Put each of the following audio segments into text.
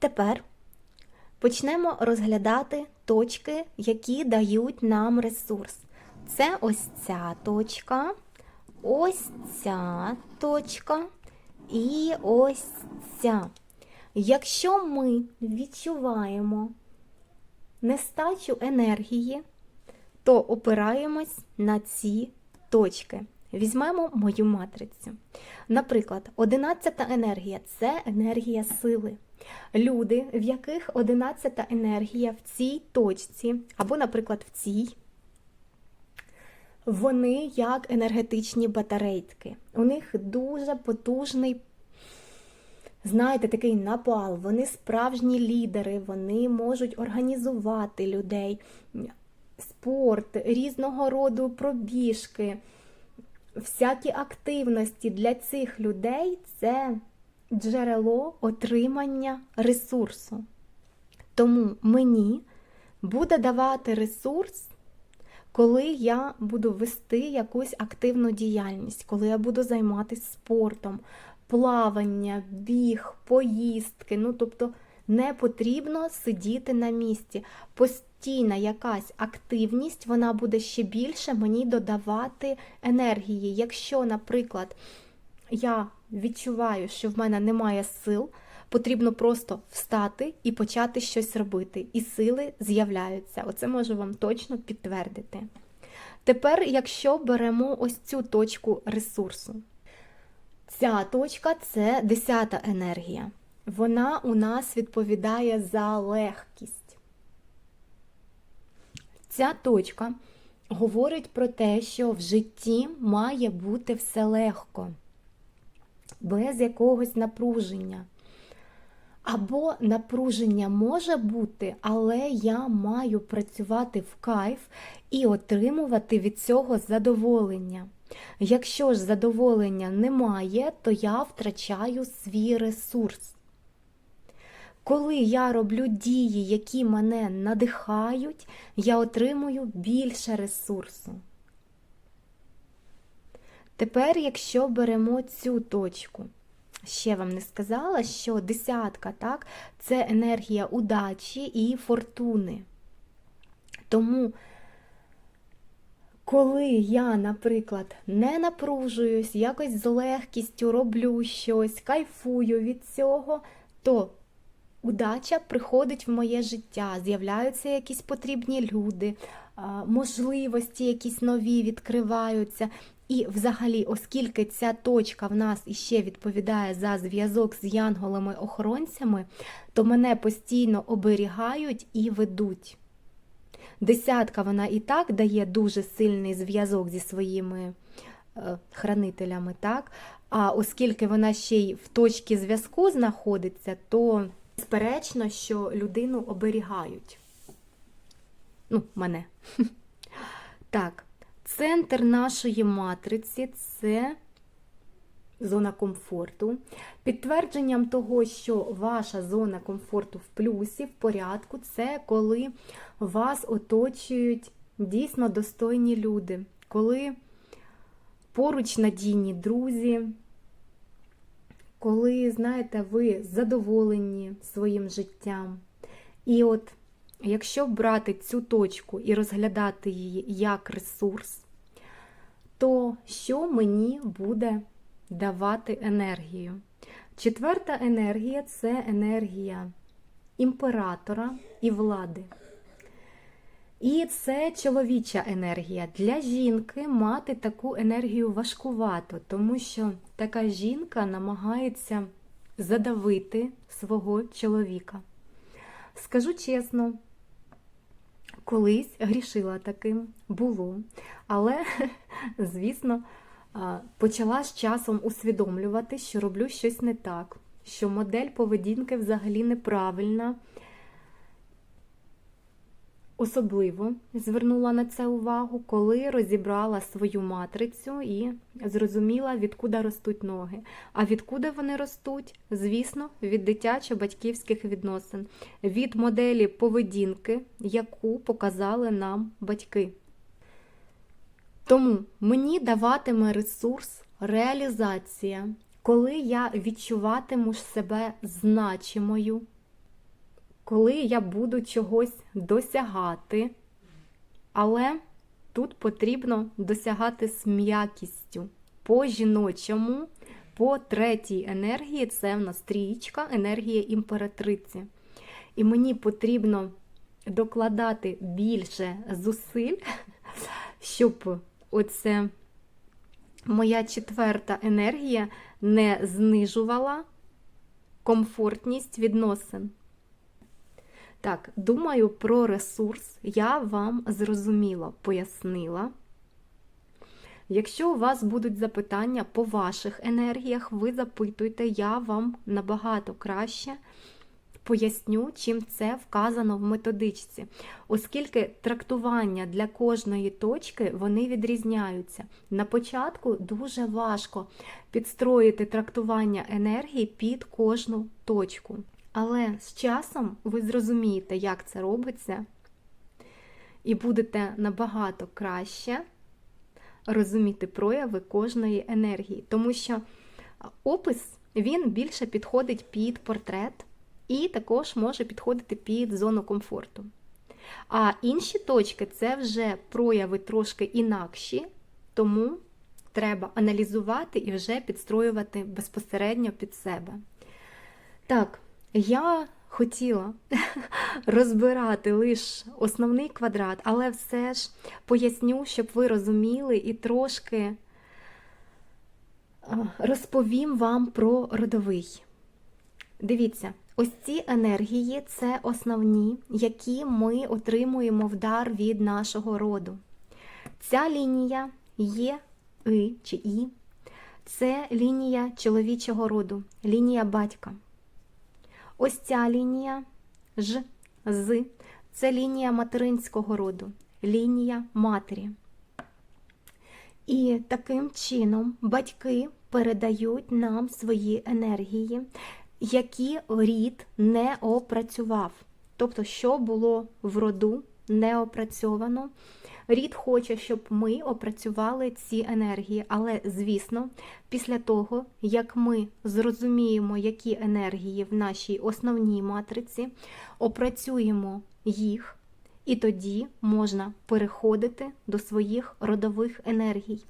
Тепер почнемо розглядати точки, які дають нам ресурс. Це ось ця точка, ось ця точка і ось ця. Якщо ми відчуваємо нестачу енергії, то опираємось на ці точки. Візьмемо мою матрицю. Наприклад, 11 енергія це енергія сили. Люди, в яких 11 енергія в цій точці, або, наприклад, в цій, вони як енергетичні батарейки. У них дуже потужний, знаєте, такий напал. Вони справжні лідери, вони можуть організувати людей, спорт, різного роду пробіжки. Всякі активності для цих людей це джерело отримання ресурсу. Тому мені буде давати ресурс, коли я буду вести якусь активну діяльність, коли я буду займатися спортом, плавання, біг, поїздки. Ну, тобто не потрібно сидіти на місці. Постійна якась активність, вона буде ще більше мені додавати енергії. Якщо, наприклад, я відчуваю, що в мене немає сил, потрібно просто встати і почати щось робити. І сили з'являються. Оце можу вам точно підтвердити. Тепер, якщо беремо ось цю точку ресурсу, ця точка це 10 енергія. Вона у нас відповідає за легкість. Ця точка говорить про те, що в житті має бути все легко, без якогось напруження. Або напруження може бути, але я маю працювати в кайф і отримувати від цього задоволення. Якщо ж задоволення немає, то я втрачаю свій ресурс. Коли я роблю дії, які мене надихають, я отримую більше ресурсу. Тепер, якщо беремо цю точку, ще вам не сказала, що десятка, так, це енергія удачі і фортуни. Тому, коли я, наприклад, не напружуюсь, якось з легкістю роблю щось, кайфую від цього, то удача приходить в моє життя, з'являються якісь потрібні люди, можливості якісь нові відкриваються. І, взагалі, оскільки ця точка в нас іще відповідає за зв'язок з янголами-охоронцями, то мене постійно оберігають і ведуть. Десятка вона і так дає дуже сильний зв'язок зі своїми е, хранителями, так? А оскільки вона ще й в точці зв'язку знаходиться, то безперечно, що людину оберігають. Ну, мене. Так. Центр нашої матриці це зона комфорту. Підтвердженням того, що ваша зона комфорту в плюсі, в порядку, це коли вас оточують дійсно достойні люди, коли поруч надійні друзі, коли, знаєте, ви задоволені своїм життям. І от Якщо брати цю точку і розглядати її як ресурс, то що мені буде давати енергію? Четверта енергія це енергія імператора і влади. І це чоловіча енергія. Для жінки мати таку енергію важкувато, тому що така жінка намагається задавити свого чоловіка. Скажу чесно, колись грішила таким, було. Але, звісно, почала з часом усвідомлювати, що роблю щось не так, що модель поведінки взагалі неправильна. Особливо звернула на це увагу, коли розібрала свою матрицю і зрозуміла, відкуди ростуть ноги. А відкуди вони ростуть? Звісно, від дитячо-батьківських відносин, від моделі поведінки, яку показали нам батьки. Тому мені даватиме ресурс реалізація, коли я відчуватиму себе значимою коли я буду чогось досягати, але тут потрібно досягати з м'якістю. По жіночому, по третій енергії це в нас трієчка, енергія імператриці. І мені потрібно докладати більше зусиль, щоб оце моя четверта енергія не знижувала комфортність відносин. Так, думаю, про ресурс я вам зрозуміло пояснила. Якщо у вас будуть запитання по ваших енергіях, ви запитуйте, я вам набагато краще поясню, чим це вказано в методичці, оскільки трактування для кожної точки вони відрізняються. На початку дуже важко підстроїти трактування енергії під кожну точку. Але з часом ви зрозумієте, як це робиться, і будете набагато краще розуміти прояви кожної енергії, тому що опис він більше підходить під портрет і також може підходити під зону комфорту. А інші точки це вже прояви трошки інакші, тому треба аналізувати і вже підстроювати безпосередньо під себе. Так, я хотіла розбирати лише основний квадрат, але все ж поясню, щоб ви розуміли і трошки розповім вам про родовий. Дивіться, ось ці енергії це основні, які ми отримуємо в дар від нашого роду. Ця лінія є И чи І, це лінія чоловічого роду, лінія батька. Ось ця лінія Ж, З, це лінія материнського роду, лінія матері. І таким чином батьки передають нам свої енергії, які рід не опрацював. Тобто, що було в роду не опрацьовано. Рід хоче, щоб ми опрацювали ці енергії, але, звісно, після того, як ми зрозуміємо, які енергії в нашій основній матриці, опрацюємо їх, і тоді можна переходити до своїх родових енергій.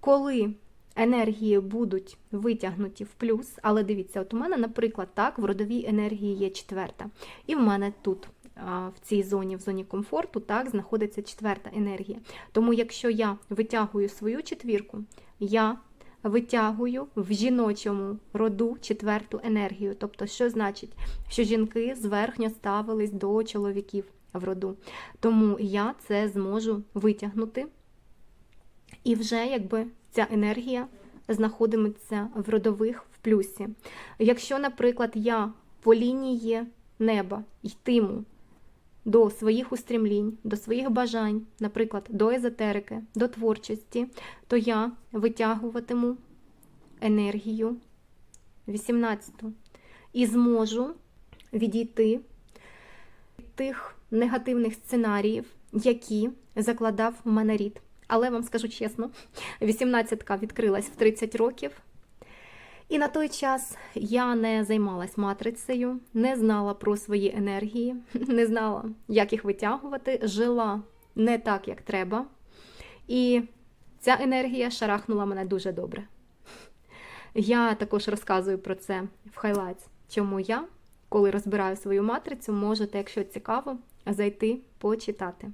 Коли енергії будуть витягнуті в плюс, але дивіться, от у мене, наприклад, так, в родовій енергії є четверта, і в мене тут в цій зоні, в зоні комфорту, так, знаходиться четверта енергія. Тому, якщо я витягую свою четвірку, я витягую в жіночому роду четверту енергію. Тобто, що значить, що жінки зверхньо ставились до чоловіків в роду. Тому я це зможу витягнути. І вже якби ця енергія знаходиметься в родових в плюсі. Якщо, наприклад, я по лінії неба йтиму до своїх устремлінь, до своїх бажань, наприклад, до езотерики, до творчості, то я витягуватиму енергію 18 і зможу відійти від тих негативних сценаріїв, які закладав в мене рід. Але вам скажу чесно, 18-ка відкрилась в 30 років. І на той час я не займалась матрицею, не знала про свої енергії, не знала, як їх витягувати, жила не так, як треба. І ця енергія шарахнула мене дуже добре. Я також розказую про це в хайлайтс, чому я, коли розбираю свою матрицю, можете, якщо цікаво, зайти почитати.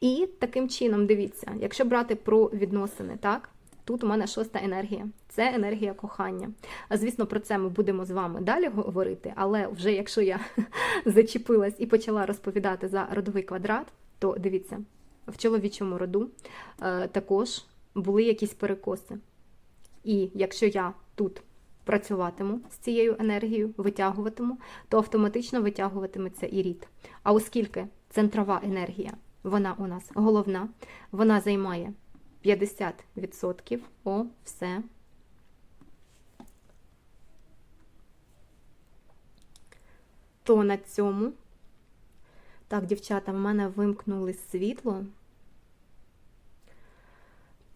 І таким чином, дивіться, якщо брати про відносини, так? Тут у мене шоста енергія це енергія кохання. А звісно, про це ми будемо з вами далі говорити. Але вже якщо я зачепилась і почала розповідати за родовий квадрат, то дивіться, в чоловічому роду е, також були якісь перекоси. І якщо я тут працюватиму з цією енергією, витягуватиму, то автоматично витягуватиметься і рід. А оскільки центрова енергія, вона у нас головна, вона займає 50%. О, все. То на цьому. Так, дівчата, в мене вимкнули світло.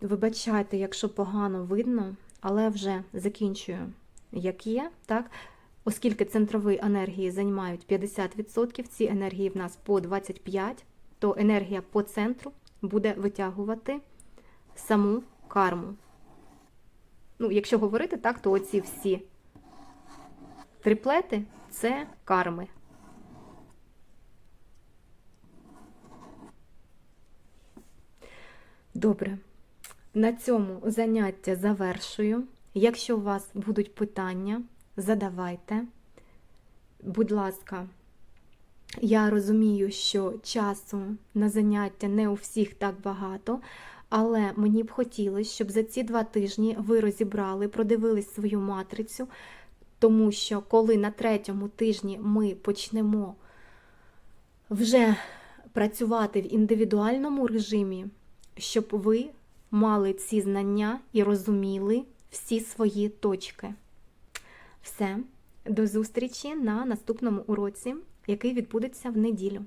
Вибачайте, якщо погано видно, але вже закінчую, як є. так? Оскільки центрові енергії займають 50%, ці енергії в нас по 25%, то енергія по центру буде витягувати саму карму. Ну, якщо говорити так, то оці всі триплети це карми. Добре. На цьому заняття завершую. Якщо у вас будуть питання, задавайте. Будь ласка, я розумію, що часу на заняття не у всіх так багато, але мені б хотілося, щоб за ці два тижні ви розібрали, продивились свою матрицю, тому що коли на третьому тижні ми почнемо вже працювати в індивідуальному режимі, щоб ви мали ці знання і розуміли всі свої точки. Все, до зустрічі на наступному уроці, який відбудеться в неділю.